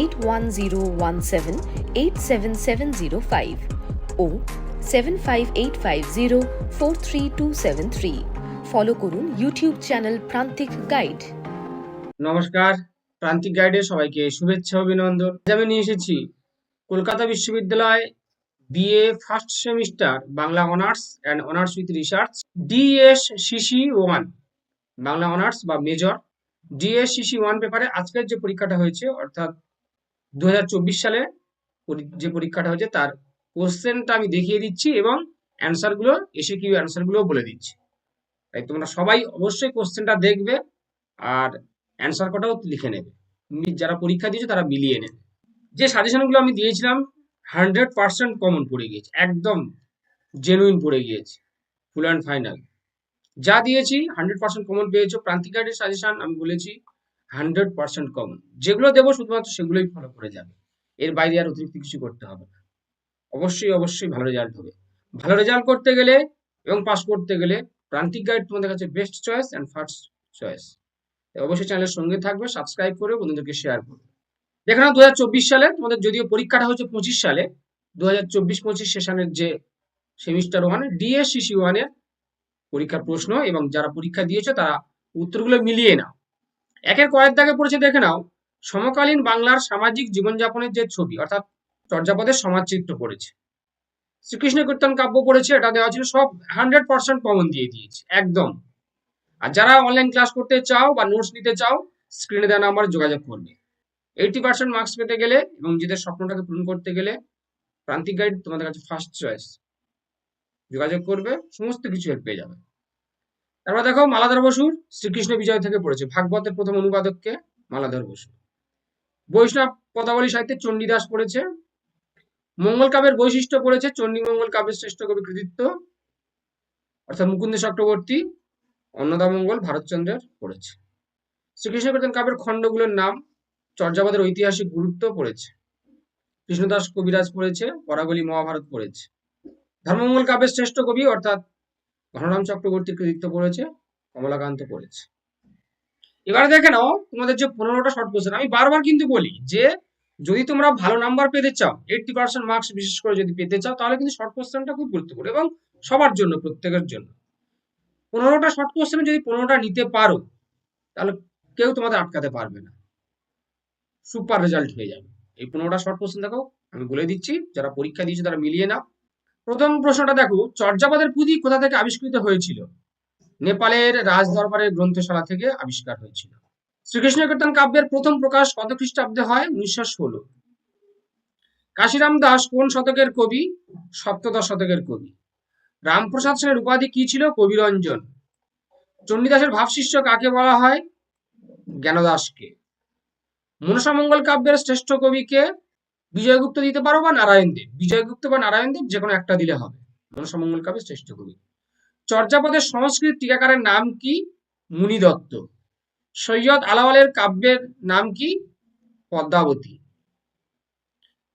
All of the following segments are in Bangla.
eight one zero one seven eight seven seven zero five ও seven five eight five zero four three two seven three follow করুন ইউটিউব চ্যানেল প্রান্তিক গাইড নমস্কার। প্রান্তিক গাইডে সবাইকে শুভেচ্ছা, অভিনন্দন। আমি নিয়ে এসেছি কলকাতা বিশ্ববিদ্যালয় BA first semester Bangla honours and honours with research DS CC one Bangla honours বা মেজর ডিএস সিসি ওয়ান পেপারে আজকের যে পরীক্ষাটা হয়েছে, অর্থাৎ দু হাজার চব্বিশ সালে যে পরীক্ষাটা হয়েছে তার কোশ্চেনটা আমি দেখিয়ে দিচ্ছি এবং অ্যান্সারগুলো এসে কিউ অ্যান্সারগুলো বলে দিচ্ছি। তাই তোমরা সবাই অবশ্যই কোশ্চেনটা দেখবে আর অ্যান্সার কটাও লিখে নেবে। যারা পরীক্ষা দিয়েছে তারা মিলিয়ে নেবে। যে সাজেশনগুলো আমি দিয়েছিলাম হান্ড্রেড পার্সেন্ট কমন পড়ে গিয়েছে, একদম জেনুইন পড়ে গিয়েছে ফুল অ্যান্ড ফাইনাল যা দিয়েছি হান্ড্রেড পার্সেন্ট কমন পেয়েছ প্রান্তিক সাজেশন আমি বলেছি হান্ড্রেড পার্সেন্ট কমন যেগুলো দেবো শুধুমাত্র সেগুলোই ফলো করে যাবে। এর বাইরে আর অতিরিক্ত কিছু করতে হবে না। অবশ্যই অবশ্যই ভালো রেজাল্ট হবে। ভালো রেজাল্ট করতে গেলে এবং পাস করতে গেলে প্রান্তিক গাইড তোমাদের কাছে best choice and first choice অবশ্যই চ্যানেলের সঙ্গে থাকবে সাবস্ক্রাইব করে বন্ধুদেরকে শেয়ার করবে। দেখো দু সালে তোমাদের যদিও পরীক্ষাটা হচ্ছে পঁচিশ সালে দু হাজার চব্বিশ পঁচিশ সেশনের যে সেমিস্টার ওয়ানে ডিএসসিসি ওয়ানের পরীক্ষার প্রশ্ন এবং যারা পরীক্ষা দিয়েছে তারা উত্তরগুলো মিলিয়ে নাও। একের কয়েক দাগে পড়েছে, দেখে নাও। সমকালীন বাংলার সামাজিক জীবনযাপনের যে ছবি, অর্থাৎ চর্যাপদের সমাজচিত্র পড়েছে। শ্রীকৃষ্ণ কীর্তন কাব্য পড়েছে, এটা দেওয়া ছিল, সব হান্ড্রেড পার্সেন্ট কমন দিয়ে দিয়েছে, একদম। আর যারা অনলাইন ক্লাস করতে চাও বা নোটস নিতে চাও স্ক্রিনে দেওয়া নাম্বার যোগাযোগ করবে। এইটি পার্সেন্ট মার্কস পেতে গেলে এবং নিজেদের স্বপ্নটাকে পূরণ করতে গেলে প্রান্তিক গাইড তোমাদের কাছে ফার্স্ট চয়েস যোগাযোগ করবে, সমস্ত কিছু হেল্প পেয়ে যাবে। তারপর দেখো মালাধর বসুর শ্রীকৃষ্ণ বিজয় থেকে পড়েছে। ভাগবতের প্রথম অনুবাদককে মালাধর বসু। বৈষ্ণব পদাবলী সাহিত্যে চণ্ডীদাস পড়েছে। মঙ্গল কাব্যের বৈশিষ্ট্য পড়েছে চণ্ডী মঙ্গল কাব্যের শ্রেষ্ঠ কবি কৃতিত্ব। অর্থাৎ মুকুন্দ চক্রবর্তী অন্নদামঙ্গল ভারতচন্দ্রের পড়েছে। শ্রীকৃষ্ণ কীর্তন কাব্যের খণ্ডগুলোর নাম চর্যাপদের ঐতিহাসিক গুরুত্ব পড়েছে। কৃষ্ণদাস কবিরাজ পড়েছে পরাগলি মহাভারত পড়েছে। ধর্মমঙ্গল কাব্যের শ্রেষ্ঠ কবি অর্থাৎ ঘনরাম চক্রবর্তীর কৃতিত্ব পড়েছে কমলাকান্ত পড়েছে এবারে দেখে নাও, তোমাদের যে পনেরোটা শর্ট কোশ্চেন আমি বারবার কিন্তু বলি যে, যদি তোমরা ভালো নাম্বার পেতে চাও এইটটি পার্সেন্ট মার্কস বিশেষ করে যদি পেতে চাও, তাহলে কিন্তু শর্ট কোশ্চেনটা খুব গুরুত্বপূর্ণ এবং সবার জন্য, প্রত্যেকের জন্য। পনেরোটা শর্ট কোশ্চেনে যদি পনেরোটা নিতে পারো, তাহলে কেউ তোমাদের আটকাতে পারবে না। সুপার রেজাল্ট হয়ে যাবে। এই পনেরোটা শর্ট কোশ্চেন দেখো আমি বলে দিচ্ছি, যারা পরীক্ষা দিয়েছে তারা মিলিয়ে নাও। প্রথম প্রশ্নটা দেখো, চর্যাপদের পুঁথি কোথা থেকে আবিষ্কৃত হয়েছিল? নেপালের রাজ দরবারের গ্রন্থশালা থেকে আবিষ্কার হয়েছিল। শ্রীকৃষ্ণ কীর্তন কাব্যের প্রথম প্রকাশ কত খ্রিস্টাব্দে হয়? উনিশশো ষোলো। কাশিরাম দাস কোন শতকের কবি? সপ্তদশ শতকের কবি। রামপ্রসাদ সেনের উপাধি কি ছিল? কবিরঞ্জন। চণ্ডীদাসের ভাবশিষ্য কাকে বলা হয়? জ্ঞানদাসকে। মনসামঙ্গল কাব্যের শ্রেষ্ঠ কবিকে বিজয়গুপ্ত দিতে পারো বা নারায়ণ দেব। বিজয়গুপ্ত বা নারায়ণ দেব যে কোনো একটা দিলে হবে। মনসামঙ্গল কাব্যের শ্রেষ্ঠ কবি। চর্যাপদের সংস্কৃত টিকাকারের নাম কি? মুনি দত্ত সৈয়দ আলাওয়ালের কাব্যের নাম কি? পদ্মাবতী।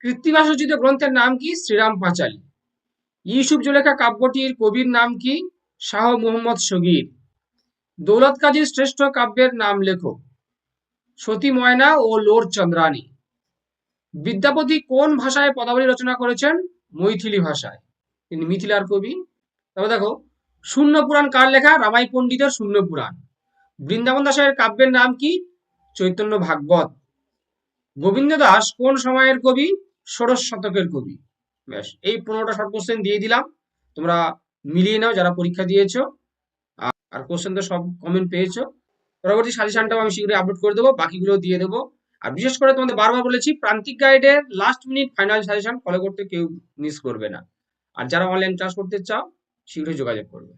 কৃত্তিবাসচিত গ্রন্থের নাম কি? শ্রীরাম পাঁচালী। ইউসুফ জুলেখা কাব্যটির কবির নাম কি? শাহ মোহাম্মদ সগীর দৌলত কাজীর শ্রেষ্ঠ কাব্যের নাম লেখো সতী ময়না ও লোর চন্দ্রানী বিদ্যাপতি কোন ভাষায় পদাবলী রচনা করেছেন? মৈথিলি ভাষায়। তিনি মিথিলার কবি। তবে দেখো, শূন্য পুরাণ কার লেখা? রামাই পণ্ডিতের শূন্য পুরাণ। বৃন্দাবন দাসের কাব্যের নাম কি? চৈতন্য ভাগবত। গোবিন্দ দাস কোন সময়ের কবি? ষোড়শ শতকের কবি। ব্যাস, এই পনেরোটা শর্ট কোশ্চেন দিয়ে দিলাম। তোমরা মিলিয়ে নাও যারা পরীক্ষা দিয়েছ। আর- আর কোশ্চেন তো সব কমেন্ট পেয়েছ। পরবর্তী সাজেশনটাও আমি শীঘ্রই আপলোড করে দেবো বাকিগুলো দিয়ে দেবো। আর বিশেষ করে তোমাদের বারবার বলেছি, প্রান্তিক গাইডের last minute final suggestion follow করতে কেউ মিস করবে না। আর যারা অনলাইন ক্লাস করতে চাও, শীঘ্রই যোগাযোগ করবে।